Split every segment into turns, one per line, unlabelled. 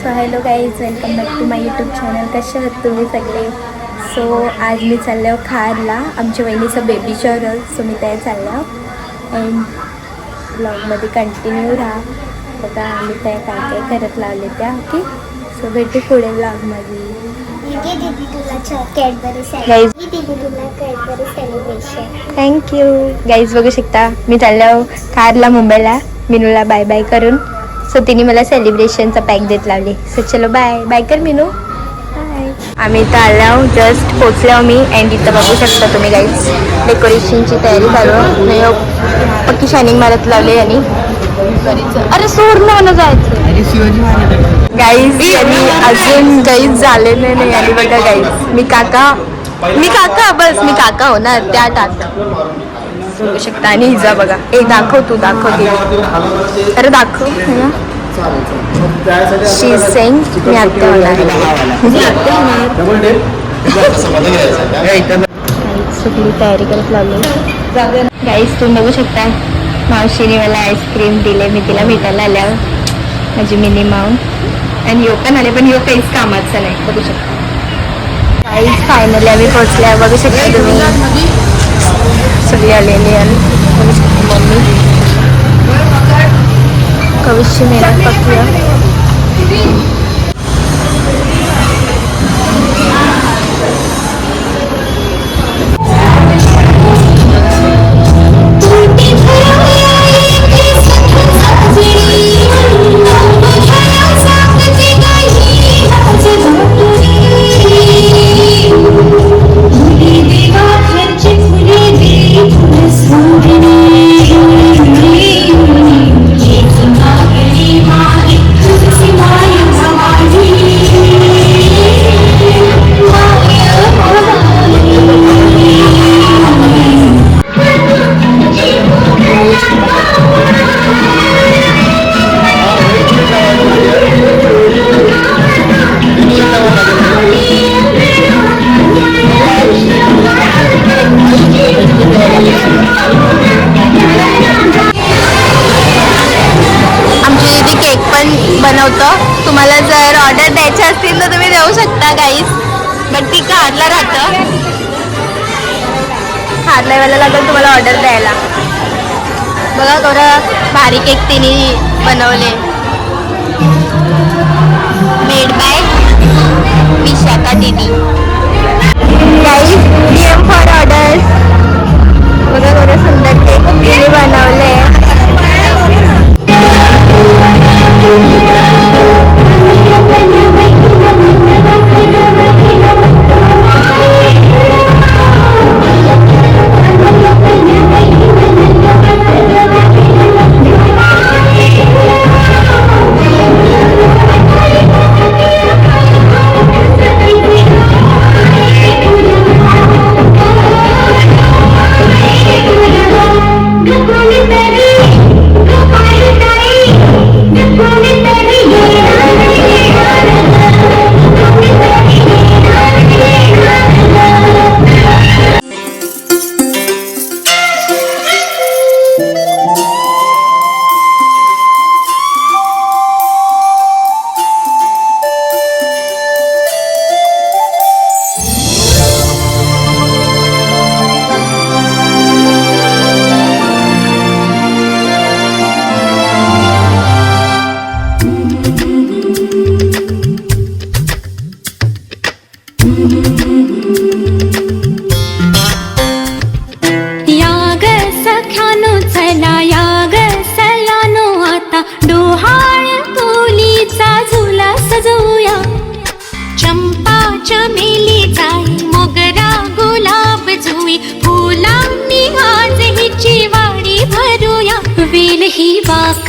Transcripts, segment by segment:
So hello guys welcome back to my YouTube channel कसे आहात तुम्ही सगळे? सो आज मी चाललो खारला. आमच्या वहिनीचं बेबी शॉवर सो मी त्या चाललो अँड ब्लॉगमध्ये कंटिन्यू राहा. बघा आम्ही त्या काय काय करत लावले त्या. ओके सो भेटू पुढे ब्लॉगमध्ये थँक्यू गाईज बघू शकता मी चाललो कारला मुंबईला. मिनूला बाय बाय करून. सो तिने मला सेलिब्रेशनचा पॅक देत लावले. सो चलो बाय बाय कर मिनू. बाय आम्ही इथं आलो जस्ट पोचलो मी अँड इथं बघू शकता तुम्ही गाईज डेकोरेशनची तयारी चालू आहे. नाही हो, पक्की शायनिंग मारत लावले यांनी. अरे सोड ना मला जायचं गाईज यांनी अजून गाईज झालेले नाही आणि बघा गाईज मी काका मी काका बस मी काका होणार त्या टाक. बघू शकता. आणि हिजा बघा. ए दाखव तू दाखव तिला अरे दाखव. शी सेंग मी आत्या होणार मी आत्या होणार. सगळी तयारी करत लावली. गाईस तुम्ही बघू शकता मावशीने मला आईस्क्रीम दिले. मी तिला भेटायला आल्यावर. माझी मिनी माऊन. आणि यो पण आले पण यो काहीच कामाचं नाही. बघू शकता. गाईस फायनली आम्ही पोहोचल्या. बघू शकता तुम्ही. सगळी आलेली आणि मम्मी. कविशी मेहनत पक्की बनवतो तुम्हाला जर ऑर्डर द्यायची असतील तर तुम्ही देऊ शकता गाईस बट ती हारला राहतं? हारला वेळेला लागेल तुम्हाला ऑर्डर द्यायला. बघा थोडं भारी केक तिने बनवले. मेड बाय विशाखा दीदी.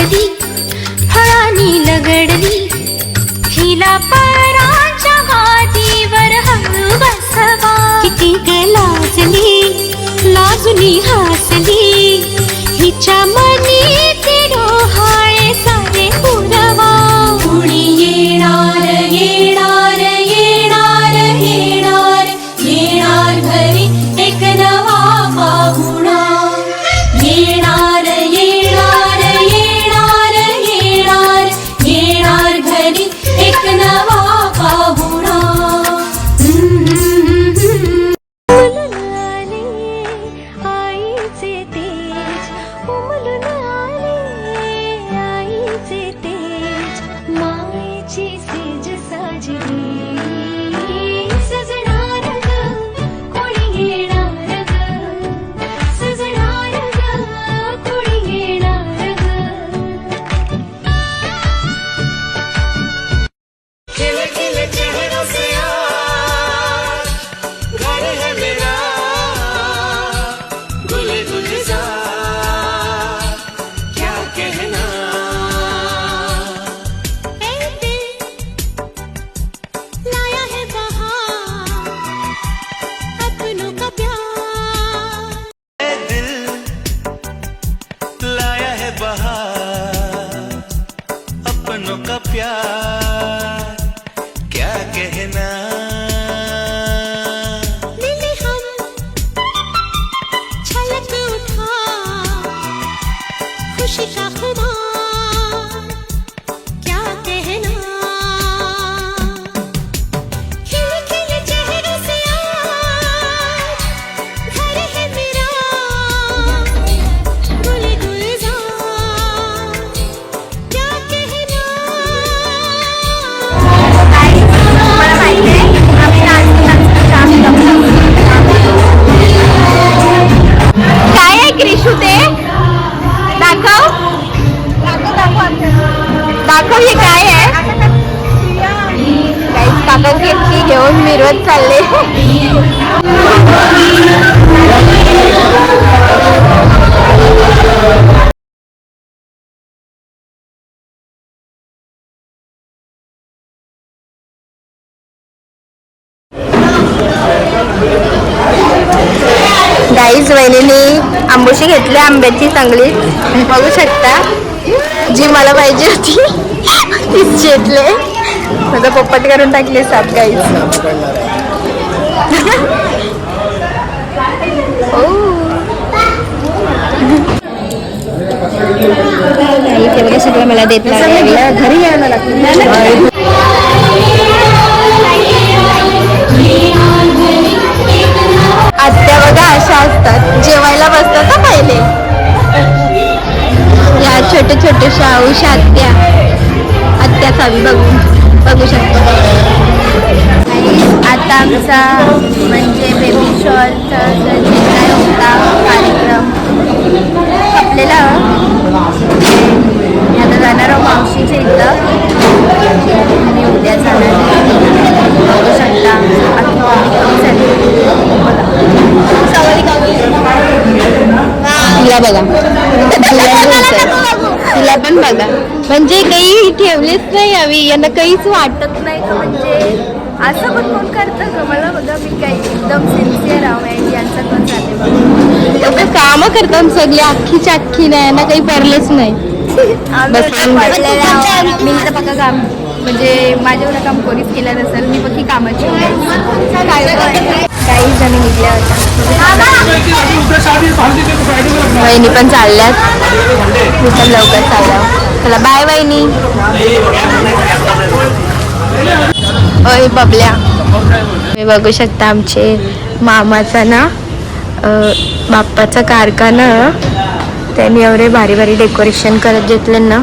वाकली फळांनी लगडली. हिला पराच्या गादीवर हळू बसवा. किती ग लाजली लाजुनी हसली. हिच्या मनी क्या कहना? लाया है अपनों का प्यार। लाया है बहार अपनों का प्यार।
तोंड मिरवत चालले. गाईज वहिनीने आंबोशी घेतली आंब्याची चांगली बघू शकता. जी मला पाहिजे होती तीच घेतले. माझा पोपट करून टाकले सात गाईज इथे बघा सगळं मला देत घरी यायला लागतं आमचा म्हणजे बेबी शॉलचा जे काय होता कार्यक्रम आपल्याला मी आता जाणार आहोत मावशीच्या इथं. आणि उद्या जाणार बघू शकता. तिला बघा. तिला पण बघा. म्हणजे काही ठेवलेच नाही हवी. यांना काहीच वाटत नाही. का असं पण कोण करतं का मला बघा मी काही एकदम सिन्सिअर आहे यांचं पण चालते बघा. लोक कामं करतात सगळे अख्खीच्या अख्खी नाही यांना काही पडलंच नाही. बस मी तर पक्का काम म्हणजे माझ्यावर काम कोणीच केलं नसेल मी पक्की कामाची काही जणी निघल्या होत्या. वहिनी पण चालल्यात. मी पण लवकर चालल्या चला बाय वहिनी. ओय बबल्या. तुम्ही बघू शकता आमचे मामाचा ना बाप्पाचा कारखाना. त्यांनी एवढे भारी भारी डेकोरेशन करत घेतले ना.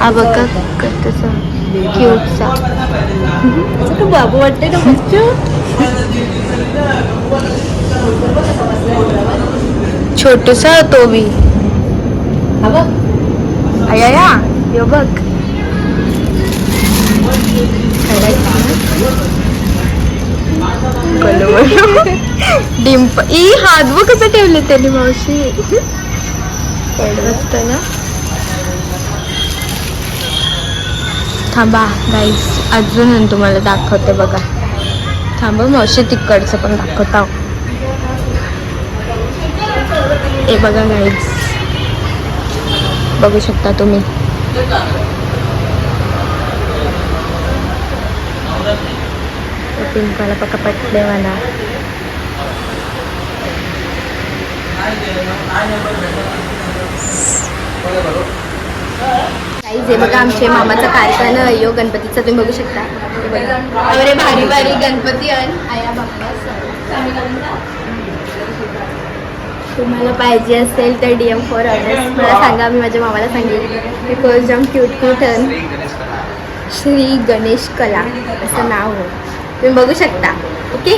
हा बघा कसं क्यूटचा बाबू वाटते छोटूसा तो बी अया यो बघ. डिंप. ई हात बघ कसं ठेवले त्यांनी मावशी? पडवत ना थांबा गाईस अजून तुम्हाला दाखवते बघा. थांबा मावशी तिकडचं पण दाखवता. हे बघा गाईस बघू शकता तुम्ही. पिंकाला पक्का पटले मला काहीच हे बघा आमचे मामाचा कारखाना अयो यो गणपतीचा तुम्ही बघू शकता अरे भारी भारी गणपती अन आया तुम्हाला पाहिजे असेल तर डी एम फोर ऑर्डर्स मला सांगा मी माझ्या मामाला सांगेल बिकॉज जाम क्यूट क्यूट अन श्री गणेश कला असं नाव आहे तुम्ही बघू शकता. ओके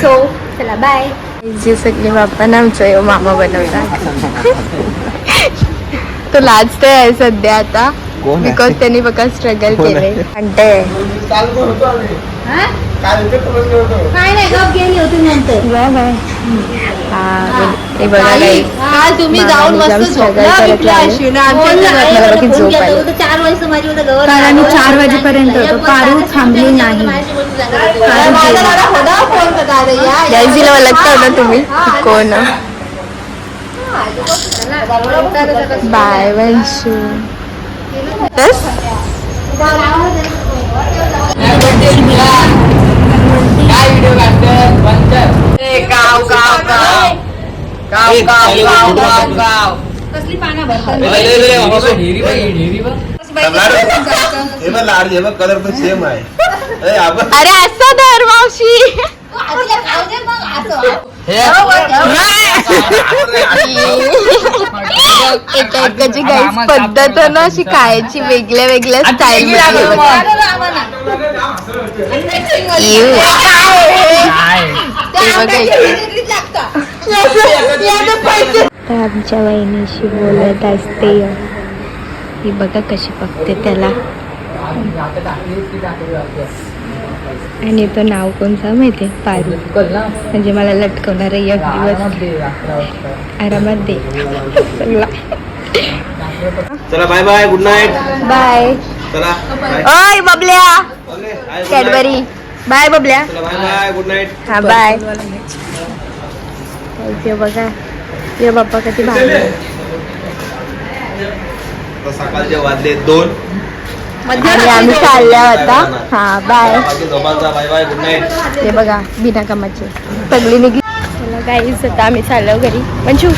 सो चला बाय जे सगळे बाप्पा ना आमचं मामा बनवतात. तो लाजतोय आहे सध्या आता? बिकॉज त्यांनी बघा स्ट्रगल केले
आहे?
म्हणते
काय नाही गप गेली होती नंतर.
बाय बाय हा बघा
तुम्ही जाऊन मस्त चार
वाजेपर्यंत होतो. पारू थांबली नाही.
माझा दादा होता फोन करता, अरे या, या.
गाईजीला ओळखता ना तुम्ही कोण बाय वंशू बस
हे बघ लाड हे बघ कलर पण सेम आहे. अरे आपण
अरे असं धर मावशी. एका एकाची गाईच पद्धत आहे ना अशी खायची वेगळ्या वेगळ्या स्टाईल आमच्या वहिनीशी बोलत असते. ही बघा कशी बघते त्याला. आणि तो नाव कोणचा माहिती आहे? पारू. म्हणजे मला लटकवणार आहे एक दिवस. आरामात दे. चला.
Bye bye good night
bye ओय बबल्या. कॅडबरी. बाय बबल्या.
बाय गुड नाईट
हा बाय बघा. ये बाप्पा कधी भारी.
आता सकाळचे वाजले दोन.
आणि आम्ही चालल्या होता हा bye.
Bye bye good night
हे बघा बिना कामाचे. सगळी निघली चला गाईज आता आम्ही चाललो घरी. मंचू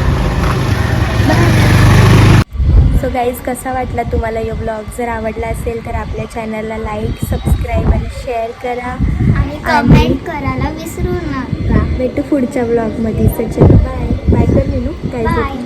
सो गाईज कसा वाटला तुम्हाला यो ब्लॉग जर आवडला असेल तर आपल्या चॅनलला लाईक सबस्क्राईब आणि शेअर करा.
आणि कमेंट करायला विसरू नका.
भेटू पुढच्या ब्लॉगमध्ये सो चलो बाय बाय कर मेनू काय
Bye.